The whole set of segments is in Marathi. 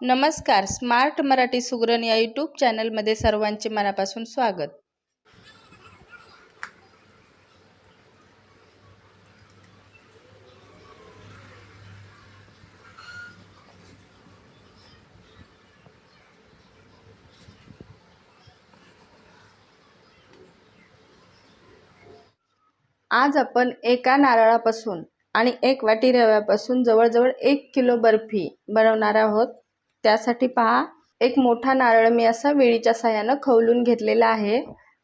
नमस्कार स्मार्ट मराठी सुगरण या यूट्यूब चॅनलमध्ये सर्वांचे मनापासून स्वागत. आज आपण एका नारळापासून आणि एक वाटी रव्यापासून जवळजवळ एक किलो बर्फी बनवणार आहोत. त्यासाठी पहा एक मोठा नारळ मी असा वेळीच्या साह्यानं खवलून घेतलेला आहे.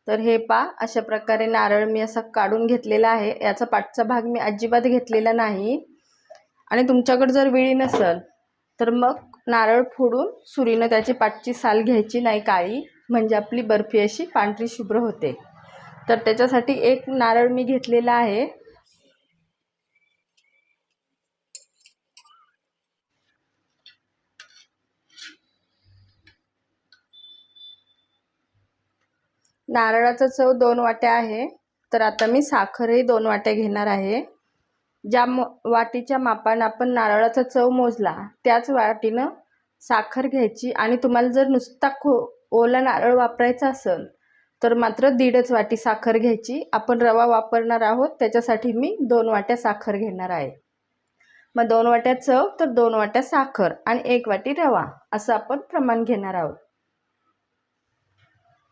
तर हे पहा अशा प्रकारे नारळ मी असा काढून घेतलेला आहे. याचा पाठचा भाग मी अजिबात घेतलेला नाही. आणि तुमच्याकडे जर वेळी नसेल तर मग नारळ फोडून सुरीनं त्याची पाठची साल घ्यायची नाही काळी म्हणजे आपली बर्फी अशी पांढरी शुभ्र होते. तर त्याच्यासाठी एक नारळ मी घेतलेला आहे. नारळाचा चव दोन वाट्या आहे. तर आता मी साखरही दोन वाट्या घेणार आहे. ज्या म वाटीच्या मापानं आपण नारळाचा चव मोजला त्याच वाटीनं साखर घ्यायची आणि तुम्हाला जर नुसता खो ओला नारळ वापरायचा असेल तर मात्र दीडच वाटी साखर घ्यायची. आपण रवा वापरणार आहोत त्याच्यासाठी मी दोन वाट्या साखर घेणार आहे. मग दोन वाट्या चव तर दोन वाट्या साखर आणि एक वाटी रवा असं आपण प्रमाण घेणार आहोत.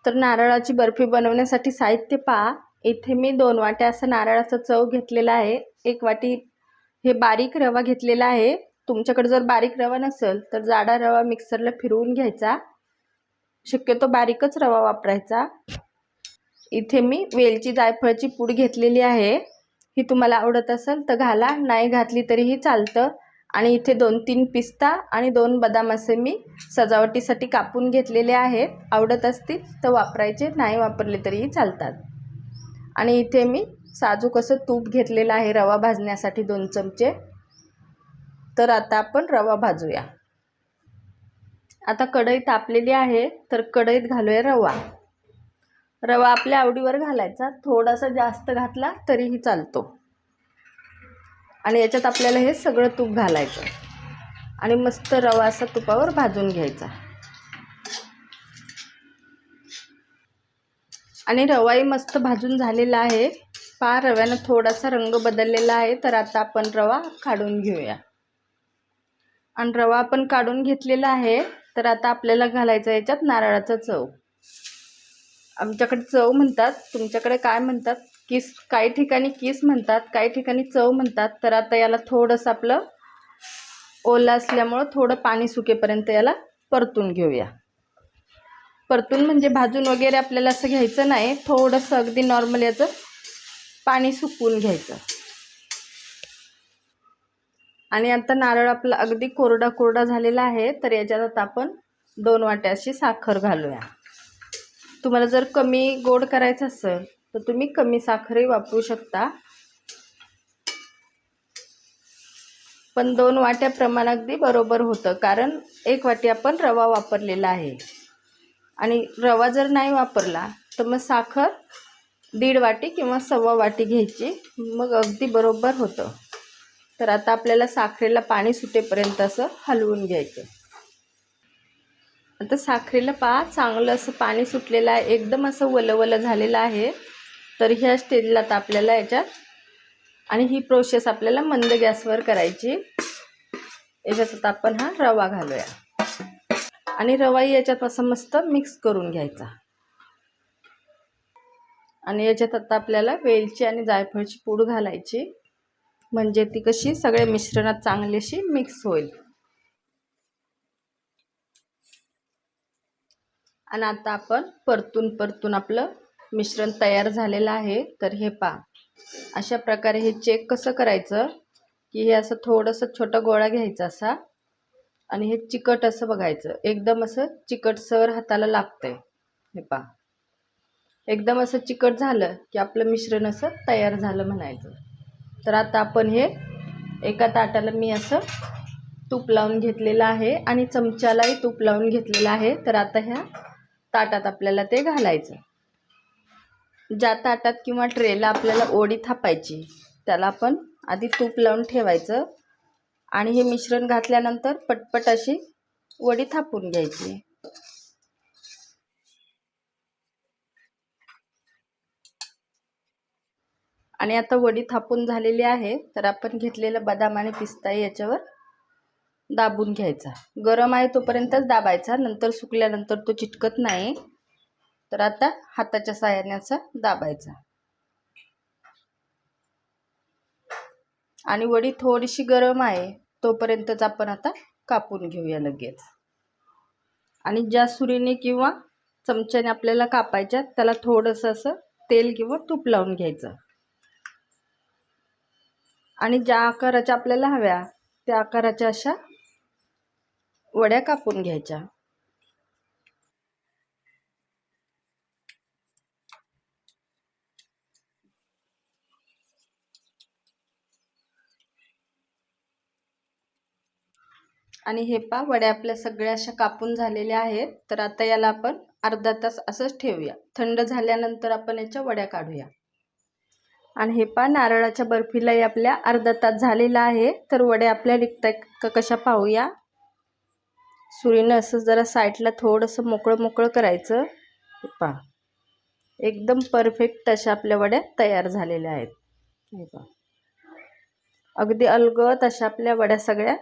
तर नारळाची बर्फी बनवण्यासाठी साहित्य पहा इथे मी दोन वाट्या असं नारळाचा चव घेतलेला आहे. एक वाटी हे बारीक रवा घेतलेला आहे. तुमच्याकडे जर बारीक रवा नसेल तर जाडा रवा मिक्सरला फिरवून घ्यायचा. शक्यतो बारीकच रवा वापरायचा. इथे मी वेलची जायफळची पूड घेतलेली आहे. ही तुम्हाला आवडत असेल तर घाला. नाही घातली तरीही चालतं. आणि इथे दोन तीन पिस्ता आणि दोन बदाम असे मी सजावटीसाठी कापून घेतलेले आहेत. आवडत असतील तर वापरायचे नाही वापरले तरीही चालतात. आणि इथे मी साजूक असं तूप घेतलेलं आहे रवा भाजण्यासाठी दोन चमचे. तर आता आपण रवा भाजूया. आता कढई तापलेली आहे तर कढईत घालूया रवा. रवा आपल्या आवडीवर घालायचा थोडासा जास्त घातला तरीही चालतो. आणि याच्यात आपल्याला हे सगळं तूप घालायचं. आणि मस्त रवा असा तुपावर भाजून घ्यायचा. आणि रवाही मस्त भाजून झालेला आहे. पा रव्यानं थोडासा रंग बदललेला आहे तर आता आपण रवा काढून घेऊया. आणि रवा आपण काढून घेतलेला आहे तर आता आपल्याला घालायचा याच्यात नारळाचा चव. आमच्याकडे चव म्हणतात. तुमच्याकडे काय म्हणतात? किस काही ठिकाणी किस म्हणतात काही ठिकाणी चव म्हणतात. तर आता याला थोडंसं आपलं ओलं असल्यामुळं थोडं पाणी सुकेपर्यंत याला परतून घेऊया. परतून म्हणजे भाजून वगैरे आपल्याला असं घ्यायचं नाही. थोडंसं अगदी नॉर्मल याचं पाणी सुकवून घ्यायचं. आणि आता नारळ आपला अगदी कोरडा कोरडा झालेला आहे. तर याच्यात आता आपण दोन वाट्या अशी साखर घालूया. तुम्हाला जर कमी गोड करायचं असेल तर तुम्ही कमी साखरही वापरू शकता. पण दोन वाट्या प्रमाण अगदी बरोबर होतं कारण एक वाटी आपण रवा वापरलेला आहे. आणि रवा जर नाही वापरला तर मग साखर दीड वाटी किंवा सव्वा वाटी घ्यायची मग अगदी बरोबर होतं. तर आता आपल्याला साखरेला पाणी सुटेपर्यंत असं हलवून घ्यायचं. आता साखरेला पहा चांगलं असं पाणी सुटलेलं आहे एकदम असं वलवलं झालेलं आहे. तर ह्या स्टेजला तर आपल्याला याच्यात आणि ही प्रोसेस आपल्याला मंद गॅसवर करायची. याच्यात आता आपण हा रवा घालूया. आणि रवाही याच्यात असं मस्त मिक्स करून घ्यायचा. आणि याच्यात आता आपल्याला वेलची आणि जायफळची पूड घालायची. म्हणजे ती कशी सगळ्या मिश्रणात चांगलीशी मिक्स होईल. आणि आता आपण परतून परतून आपलं मिश्रण तयार झालेलं आहे तर हे पा अशा प्रकारे हे चेक कसं करायचं? की हे असं थोडंसं छोटा गोळा घ्यायचा असा आणि हे चिकट असं बघायचं. एकदम असं चिकटसर हाताला लागतंय. हे पा एकदम असं चिकट झालं की आपलं मिश्रण असं तयार झालं म्हणायचं. तर आता आपण हे एका ताटाला मी असं तूप लावून घेतलेलं आहे आणि चमच्यालाही तूप लावून घेतलेलं आहे. तर आता ह्या ताटात आपल्याला ते घालायचं. ज्या ताटात किंवा ट्रेला आपल्याला ओडी थापायची त्याला आपण आधी तूप लावून ठेवायचं आणि हे मिश्रण घातल्यानंतर पटपट अशी वडी थापून घ्यायची. आणि आता वडी थापून झालेली आहे तर आपण घेतलेलं बदाम आणि पिस्ता याच्यावर दाबून घ्यायचा. गरम आहे तोपर्यंतच दाबायचा नंतर सुकल्यानंतर तो चिटकत नाही. तर आता हाताच्या साह्याने असा दाबायचा. आणि वडी थोडीशी गरम आहे तोपर्यंतच आपण आता कापून घेऊया लगेच. आणि ज्या सुरीने किंवा चमच्याने आपल्याला कापायच्या त्याला थोडंसं असं तेल किंवा तूप लावून घ्यायचं. आणि ज्या आकाराच्या आपल्याला हव्या त्या आकाराच्या अशा वड्या कापून घ्यायच्या. आणि हे पा वड्या आपल्या सगळ्या अशा कापून झालेल्या आहेत. तर आता याला आपण अर्धा तास असंच ठेवूया. थंड झाल्यानंतर आपण याच्या वड्या काढूया. आणि हे पा नारळाच्या बर्फीलाही आपल्या अर्धा तास झालेला आहे. तर वड्या आपल्या निघतात का कशा पाहूया. सुरीनं असं जरा साईडला थोडंसं मोकळं मोकळं करायचं. हे पा एकदम परफेक्ट अशा आपल्या वड्या तयार झालेल्या आहेत. हे पा अगदी अलगत अशा आपल्या वड्या सगळ्या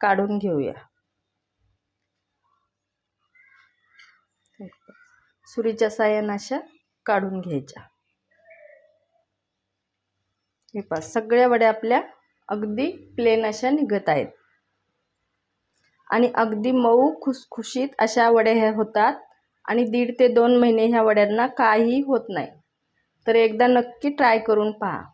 काढून घेऊया. सुरीच्या साह्यानं अशा काढून घ्यायच्या. हे पहा सगळ्या वड्या आपल्या अगदी प्लेन अशा निघत आहेत. आणि अगदी मऊ खुसखुशीत अशा वड्या ह्या होतात आणि दीड ते दोन महिने ह्या वड्यांना काही होत नाही. तर एकदा नक्की ट्राय करून पहा.